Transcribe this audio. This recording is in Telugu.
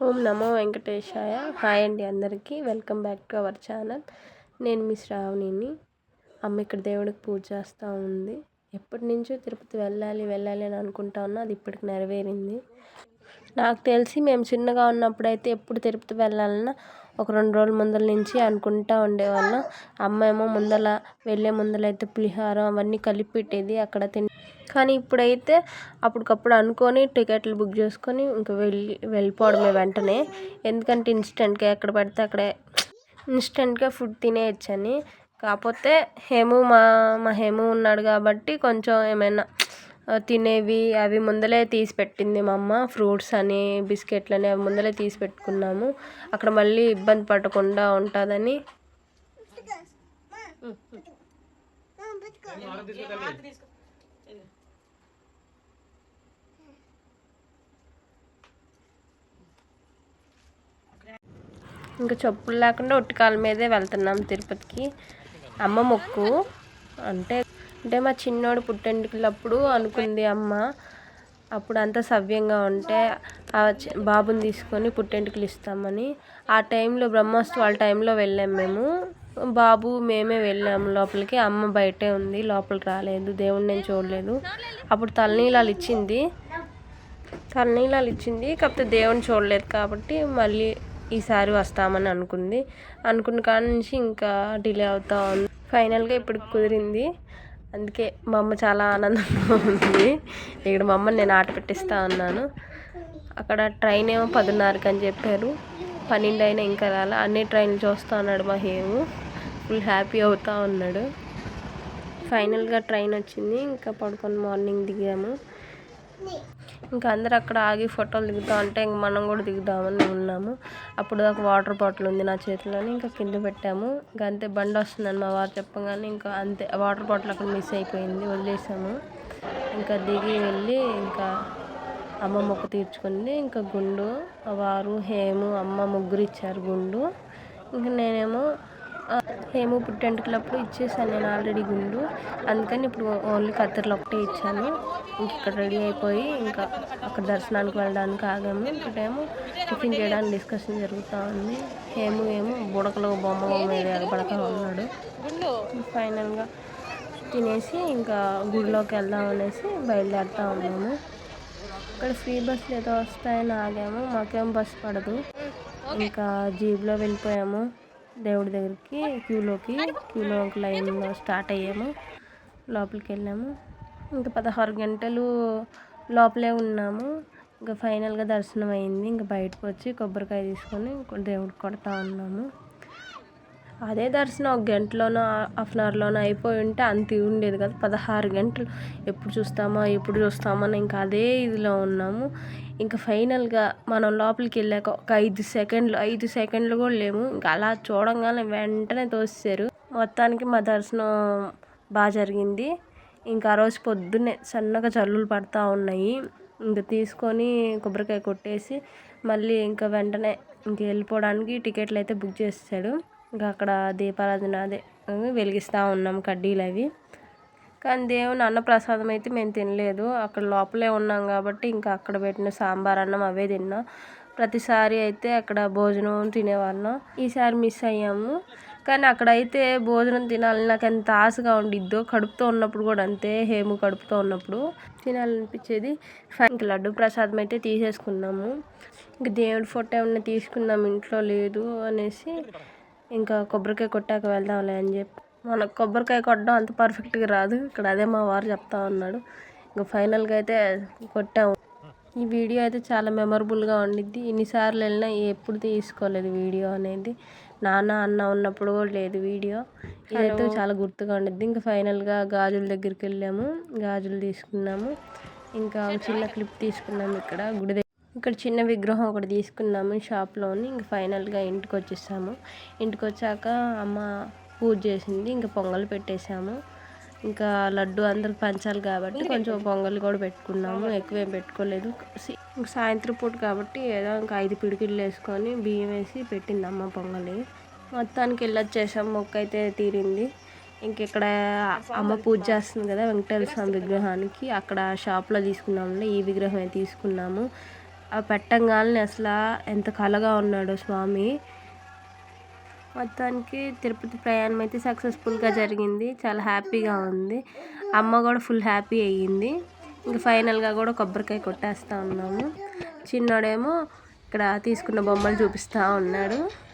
ఓం నమో వెంకటేశాయ. హాయ్ అండి అందరికీ. Welcome back to our channel. నేను మీ శ్రావణిని. అమ్మ ఇక్కడ దేవుడికి పూజ చేస్తూ ఉంది. ఎప్పటి నుంచో తిరుపతి వెళ్ళాలి వెళ్ళాలి అని అనుకుంటా ఉన్నా అది ఇప్పటికి నెరవేరింది. నాకు తెలిసి మేము చిన్నగా ఉన్నప్పుడు అయితే ఎప్పుడు తిరుపతి వెళ్ళాలన్నా ఒక రెండు రోజుల ముందల నుంచి అనుకుంటా ఉండేవాళ్ళం. అమ్మ ఏమో ముందల వెళ్ళే ముందల అయితే అవన్నీ కలిపి పెట్టేది. అక్కడ తిని కానీ ఇప్పుడైతే అప్పటికప్పుడు అనుకొని టికెట్లు బుక్ చేసుకొని ఇంకా వెళ్ళి వెళ్ళిపోవడమే వెంటనే. ఎందుకంటే ఇన్స్టెంట్గా ఎక్కడ పడితే అక్కడే ఇన్స్టెంట్గా ఫుడ్ తినేయచ్చని. కాకపోతే హేము మా మా హేము ఉన్నాడు కాబట్టి కొంచెం ఏమైనా తినేవి అవి ముందలే తీసి పెట్టింది మా అమ్మ. ఫ్రూట్స్ అని బిస్కెట్లు అని అవి ముందలే తీసి పెట్టుకున్నాము. అక్కడ మళ్ళీ ఇబ్బంది పడకుండా ఉంటుందని. ఇంకా చెప్పులు లేకుండా ఒట్టికాల మీదే వెళ్తున్నాం తిరుపతికి. అమ్మ మొక్కు. అంటే అంటే మా చిన్నోడు పుట్టెంటుకలప్పుడు అనుకుంది అమ్మ అప్పుడు అంతా సవ్యంగా ఉంటే ఆ బాబుని తీసుకొని పుట్టెంటుకలు ఇస్తామని. ఆ టైంలో బ్రహ్మోత్సవాల టైంలో వెళ్ళాం మేము. బాబు మేమే వెళ్ళాము లోపలికి. అమ్మ బయటే ఉంది లోపలికి రాలేదు దేవుడిని నేను చూడలేదు. అప్పుడు తలనీలాలు ఇచ్చింది. తలనీలాలు ఇచ్చింది కాకపోతే దేవుని చూడలేదు కాబట్టి మళ్ళీ ఈసారి వస్తామని అనుకుంది. అనుకున్న కాడ నుంచి ఇంకా డిలే అవుతా ఉంది. ఫైనల్గా ఇప్పుడు కుదిరింది. అందుకే మా అమ్మ చాలా ఆనందంగా ఉంది. ఇక్కడ మా అమ్మని నేను ఆట పెట్టిస్తూ ఉన్నాను అక్కడ ట్రైన్ ఏమో పదిన్నరకి అని చెప్పారు. పన్నెండు అయినా ఇంకా రాలే. అన్ని ట్రైన్లు చూస్తూ ఉన్నాడు మా హేము. ఫుల్ హ్యాపీ అవుతూ ఉన్నాడు. ఫైనల్గా ట్రైన్ వచ్చింది. ఇంకా పడుకొని మార్నింగ్ దిగాము. ఇంకా అందరు అక్కడ ఆగి ఫోటోలు దిగుతా అంటే ఇంక మనం కూడా దిగుదామని ఉన్నాము. అప్పుడు దాకా వాటర్ బాటిల్ ఉంది నా చేతిలోని ఇంకా కింద పెట్టాము. ఇంకా అంతే బండి వస్తుందని మా వారు చెప్పగానే ఇంకా అంతే వాటర్ బాటిల్ అక్కడ మిస్ అయిపోయింది వదిలేసాము. ఇంకా దిగి వెళ్ళి ఇంకా అమ్మ మొక్క తీర్చుకుంది. ఇంకా గుండు వారు హేము అమ్మ ముగ్గురు ఇచ్చారు గుండు. ఇంకా నేనేమో హేము పుట్టెంటుకలప్పుడు ఇచ్చేసాను నేను ఆల్రెడీ గుండు. అందుకని ఇప్పుడు ఓన్లీ కత్తెరలు ఒకటే ఇచ్చాను. ఇంక ఇక్కడ రెడీ అయిపోయి ఇంకా అక్కడ దర్శనానికి వెళ్ళడానికి ఆగాము. ఇక్కడేమో టిఫిన్ చేయడానికి డిస్కషన్ జరుగుతూ ఉంది. ఏమో ఏమో బుడకలు బొమ్మ బొమ్మ ఎగబడక ఉన్నాడు. ఫైనల్గా తినేసి ఇంకా గుడిలోకి వెళ్దాం అనేసి బయలుదేరుతూ ఉన్నాము. ఇక్కడ ఫ్రీ బస్సులు ఏదో వస్తాయని ఆగాము. మాకేం బస్సు పడదు. ఇంకా జీబ్లో వెళ్ళిపోయాము. దేవుడి దగ్గరికి క్యూలోకి క్యూలో లైన్లో స్టార్ట్ అయ్యాము. లోపలికి వెళ్ళాము. ఇంకా పదహారు గంటలు లోపలే ఉన్నాము. ఇంకా ఫైనల్గా దర్శనం అయింది. ఇంకా బయటకు వచ్చి కొబ్బరికాయ తీసుకొని దేవుడికి కొడతా ఉన్నాము. అదే దర్శనం ఒక గంటలోనో హాఫ్ అన్ అవర్లోనో అయిపోయి ఉంటే అంత ఉండేది కదా. పదహారు గంటలు ఎప్పుడు చూస్తామా ఎప్పుడు చూస్తామా ఇంకా అదే ఇదిలో ఉన్నాము. ఇంకా ఫైనల్గా మనం లోపలికి వెళ్ళాక ఒక ఐదు సెకండ్లు ఐదు సెకండ్లు కూడా లేము ఇంకా అలా చూడంగానే వెంటనే తోసేశారు. మొత్తానికి మా దర్శనం బాగా జరిగింది. ఇంకా ఆ రోజు పొద్దున్నే సన్నగా జల్లులు పడతా ఉన్నాయి. ఇంకా తీసుకొని కొబ్బరికాయ కొట్టేసి మళ్ళీ ఇంకా వెంటనే ఇంక వెళ్ళిపోవడానికి టికెట్లు అయితే బుక్ చేసాడు ఇంకా అక్కడ దీపారాధన అదే వెలిగిస్తూ ఉన్నాం కడ్డీలు అవి. కానీ దేవుని అన్నప్రసాదం అయితే మేము తినలేదు. అక్కడ లోపలే ఉన్నాం కాబట్టి ఇంకా అక్కడ పెట్టిన సాంబార్ అన్నం అవే తిన్నాం. ప్రతిసారి అయితే అక్కడ భోజనం తినేవాళ్ళం. ఈసారి మిస్ అయ్యాము. కానీ అక్కడైతే భోజనం తినాలని నాకు ఎంత ఆశగా ఉండిద్దో కడుపుతో ఉన్నప్పుడు కూడా అంతే హేము కడుపుతో ఉన్నప్పుడు తినాలనిపించేది. ఇంక లడ్డు ప్రసాదం అయితే తీసేసుకున్నాము. ఇంక దేవుడి ఫోటో ఏమన్నా తీసుకున్నాము ఇంట్లో లేదు అనేసి ఇంకా కొబ్బరికాయ కొట్టాక వెళ్దాంలే అని చెప్పి. మనకు కొబ్బరికాయ కొట్టడం అంత పర్ఫెక్ట్గా రాదు. ఇక్కడ అదే మా వారు చెప్తా ఉన్నాడు. ఇంకా ఫైనల్గా అయితే కొట్టాము. ఈ వీడియో అయితే చాలా మెమరబుల్గా ఉండిద్ది. ఎన్నిసార్లు వెళ్ళినా ఎప్పుడు తీసుకోలేదు వీడియో అనేది. నాన్న అన్న ఉన్నప్పుడు కూడా లేదు వీడియో ఇదైతే చాలా గుర్తుగా ఉండిద్ది. ఇంకా ఫైనల్గా గాజుల దగ్గరికి వెళ్ళాము. గాజులు తీసుకున్నాము. ఇంకా చిన్న క్లిప్ తీసుకున్నాము ఇక్కడ. గుడి ఇక్కడ చిన్న విగ్రహం ఒకటి తీసుకున్నాము షాప్లోని. ఇంక ఫైనల్గా ఇంటికి వచ్చేసాము ఇంటికి వచ్చాక అమ్మ పూజ చేసింది. ఇంకా పొంగల్ పెట్టేసాము. ఇంకా లడ్డు అందరికి పంచాలి కాబట్టి కొంచెం పొంగల్ కూడా పెట్టుకున్నాము. ఎక్కువేం పెట్టుకోలేదు. సాయంత్రం పూట కాబట్టి ఏదో ఇంకా ఐదు పిడికిళ్ళు వేసుకొని బియ్యం వేసి పెట్టింది అమ్మ పొంగలి. మొత్తానికి వెళ్ళొచ్చేసాం మొక్క అయితే తీరింది. ఇంకెక్కడ అమ్మ పూజ చేస్తుంది కదా వెంకటేశ్వర స్వామి విగ్రహానికి. అక్కడ షాప్లో తీసుకున్నాము ఈ విగ్రహమే తీసుకున్నాము. పెట్టంగానే అసలు ఎంత కలగా ఉన్నాడో స్వామి. మొత్తానికి తిరుపతి ప్రయాణం అయితే సక్సెస్ఫుల్గా జరిగింది. చాలా హ్యాపీగా ఉంది. అమ్మ కూడా ఫుల్ హ్యాపీ అయ్యింది. ఇంకా ఫైనల్గా కూడా కొబ్బరికాయ కొట్టేస్తూ ఉన్నాము. చిన్నోడేమో ఇక్కడ తీసుకున్న బొమ్మలు చూపిస్తూ ఉన్నాడు.